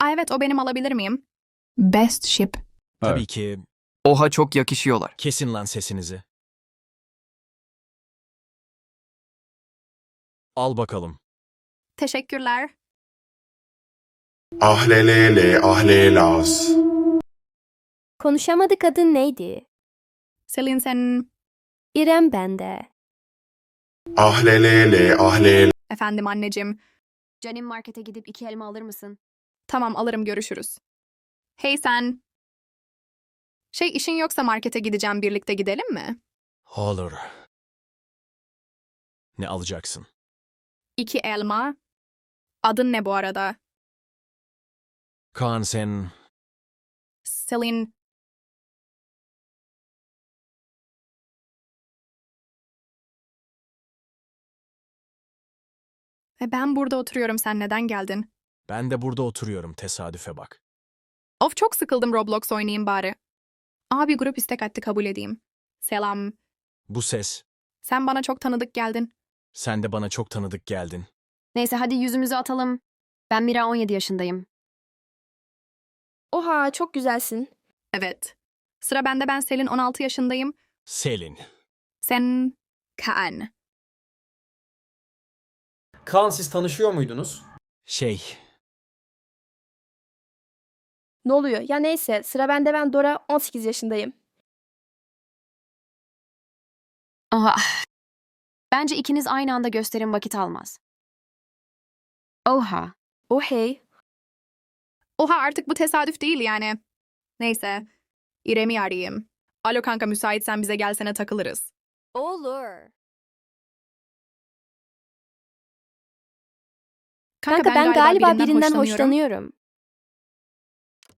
Aa, evet o benim alabilir miyim? Best ship. Tabii ki Oha çok yakışıyorlar. kesin lan sesinizi. Al bakalım. Teşekkürler. Ahlelele ahlelaz. Konuşamadık adın neydi? Selin sen... İrem bende. Ahlelele ahlel. Efendim anneciğim. Canim markete gidip iki elma alır mısın? Tamam alırım görüşürüz. Hey sen. Şey işin yoksa markete gideceğim birlikte gidelim mi? Olur. Ne alacaksın? İki elma. Adın ne bu arada? Kaan sen Selin. E ben burada oturuyorum sen neden geldin? Ben de burada oturuyorum tesadüfe bak. Of çok sıkıldım Roblox oynayayım bari. Abi grup istek attı kabul edeyim. Selam. Bu ses Sen bana çok tanıdık geldin. sen de bana çok tanıdık geldin. Neyse hadi yüzümüzü atalım. Ben Mira 17 yaşındayım. Oha çok güzelsin. Evet. Sıra bende ben Selin 16 yaşındayım. Selin. Sen Kaan. Kaan siz tanışıyor muydunuz? Şey Ne oluyor? Ya neyse sıra bende ben Dora 18 yaşındayım. Aha. Bence ikiniz aynı anda gösterin vakit almaz. Oha. Oh hey. Oha artık bu tesadüf değil yani. Neyse. İrem'i arayayım. Alo kanka müsaitsen bize gelsene takılırız. Olur. Kanka, Kanka ben, galiba birinden hoşlanıyorum. hoşlanıyorum.